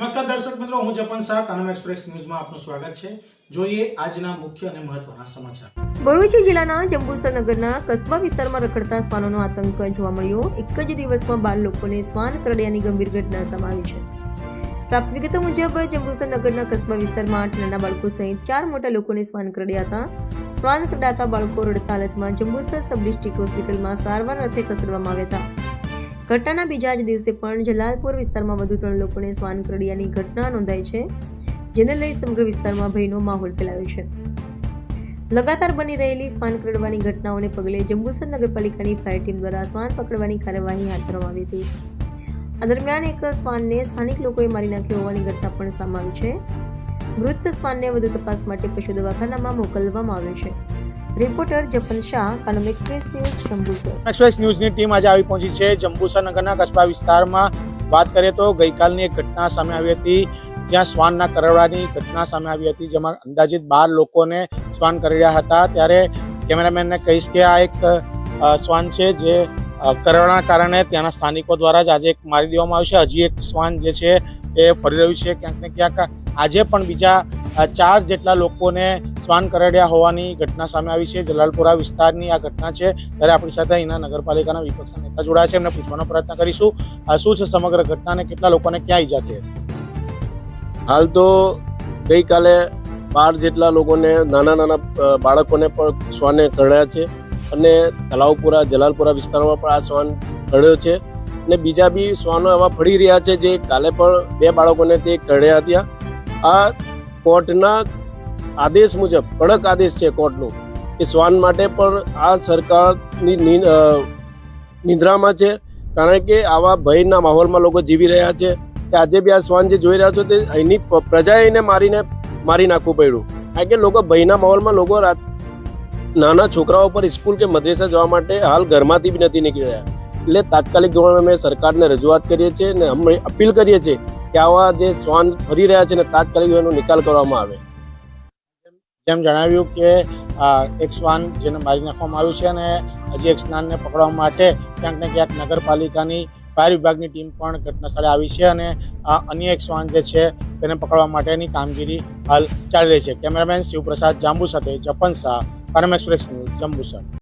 નમસ્કાર દર્શક મિત્રો, હું જપન શાહ, કાનમ એક્સપ્રેસ ન્યૂઝમાં આપનું સ્વાગત છે. જોઈએ આજના મુખ્ય અને મહત્વના સમાચાર. ભરૂચ જિલ્લાના જંબુસર નગરના કસ્બા વિસ્તારમાં રખડતા શ્વાનોનો આતંક જોવા મળ્યો. એક જ દિવસમાં બાર લોકોને શ્વાન કરડ્યાની ગંભીર ઘટના સમાવી છે. પ્રાપ્ત વિગતો મુજબ, જંબુસર નગરના કસ્બા વિસ્તારમાં આઠ નાના બાળકો સહિત ચાર મોટા લોકોને શ્વાન કરડ્યા હતા. શ્વાન કરડાતા બાળકો રડતા હાલતમાં જંબુસર સબ ડિસ્ટ્રિક્ટ હોસ્પિટલમાં સારવાર અર્થે ખસેડવામાં આવ્યા હતા. ઘટનાના બીજા જ દિવસે પણ જલાલપુર વિસ્તારમાં વધુ ત્રણ લોકોને શ્વાન કરડિયાની ઘટના નોંધાઈ છે, જેને લઈ સમગ્ર વિસ્તારમાં ભયનો માહોલ ફેલાયો છે. લગાતાર બની રહેલી શ્વાન કરડવાની ઘટનાઓને પગલે જંબુસર નગરપાલિકાની ફાયર ટીમ દ્વારા શ્વાન પકડવાની કાર્યવાહી હાથ ધરવામાં આવી હતી. આ દરમિયાન એક શ્વાનને સ્થાનિક લોકોએ મારી નાખ્યો હોવાની ઘટના પણ સામે આવી છે. મૃત શ્વાનને વધુ તપાસ માટે પશુ દવાખાનામાં મોકલવામાં આવ્યો છે. Reporter Japan Shah, કનમ express news, Jambusar. Express ન્યૂઝની ટીમ આજે આવી પહોંચી છે. જંબુસર નગરના કસ્બા વિસ્તારમાં વાત કરીએ તો ગઈકાલની એક ઘટના સામે આવી હતી. જ્યાં શ્વાનના કરડવાની ઘટના સામે આવી હતી, જેમાં અંદાજિત બાર લોકોને શ્વાન કરડ્યા હતા. ત્યારે કેમેરામેનને કહીશ કે આ એક શ્વાન છે જે કરડવાના કારણે ત્યાંના સ્થાનિકો દ્વારા જ આજે એક મારી દેવામાં આવ્યું છે. હજી એક શ્વાન જે છે એ ફરી રહ્યું છે. ક્યાંક ને ક્યાંક આજે પણ બીજા ચાર જેટલા લોકોને શ્વાન કરડ્યા હોવાની ઘટના સામે આવી છે. જલાલપુરા વિસ્તારની આ ઘટના છે. ત્યારે આપણી સાથે અહીંના નગરપાલિકાના વિપક્ષના નેતા જોડાયા છે. એમને પૂછવાનો પ્રયત્ન કરીશું. આ શું છે સમગ્ર ઘટના અને કેટલા લોકોને ક્યાં ઈજા થઈ હતી? હાલ તો ગઈકાલે બાર જેટલા લોકોને, નાના નાના બાળકોને પણ શ્વાને કરડ્યા છે અને તલાવપુરા, જલાલપુરા વિસ્તારમાં પણ આ શ્વાન કરડ્યો છે. અને બીજા બી શ્વાનો એવા ફળી રહ્યા છે જે કાલે પણ બે બાળકોને તે કરડ્યા હતા. આ કોર્ટના આદેશ મુજબ, કડક આદેશ છે કોર્ટનો એ શ્વાન માટે પણ આ સરકારની નિંદ્રામાં છે. કારણ કે આવા ભયના માહોલમાં લોકો જીવી રહ્યા છે કે આજે બી આ શ્વાન જે જોઈ રહ્યા છો તે અહીંની પ્રજાએ એને મારીને, મારી નાખવું પડ્યું. કારણ કે લોકો ભયના માહોલમાં લોકો રાત, નાના છોકરાઓ પર સ્કૂલ કે મદ્રેસા જવા માટે હાલ ઘરમાંથી બી નથી નીકળી રહ્યા. એટલે તાત્કાલિક ધોરણે અમે સરકારને રજૂઆત કરીએ છીએ અને અમે અપીલ કરીએ છીએ કે આવા જે શ્વાન ફરી રહ્યા છે ને તાત્કાલિક એનો નિકાલ કરવામાં આવે. જેમ જણાવ્યું કે એક શ્વાન જેને મારી નાખવામાં આવ્યું છે અને હજી એક શ્વાનને પકડવા માટે ક્યાંક ને ક્યાંક નગરપાલિકાની, ફાયર વિભાગની ટીમ પણ ઘટના સ્થળે આવી છે અને અન્ય એક શ્વાન જે છે તેને પકડવા માટેની કામગીરી હાલ ચાલી રહી છે. કેમેરામેન શિવપ્રસાદ જાંબુ સાથે જપન શાહ, પરમ એક્સપ્રેસ ન્યૂઝ, જંબુસર.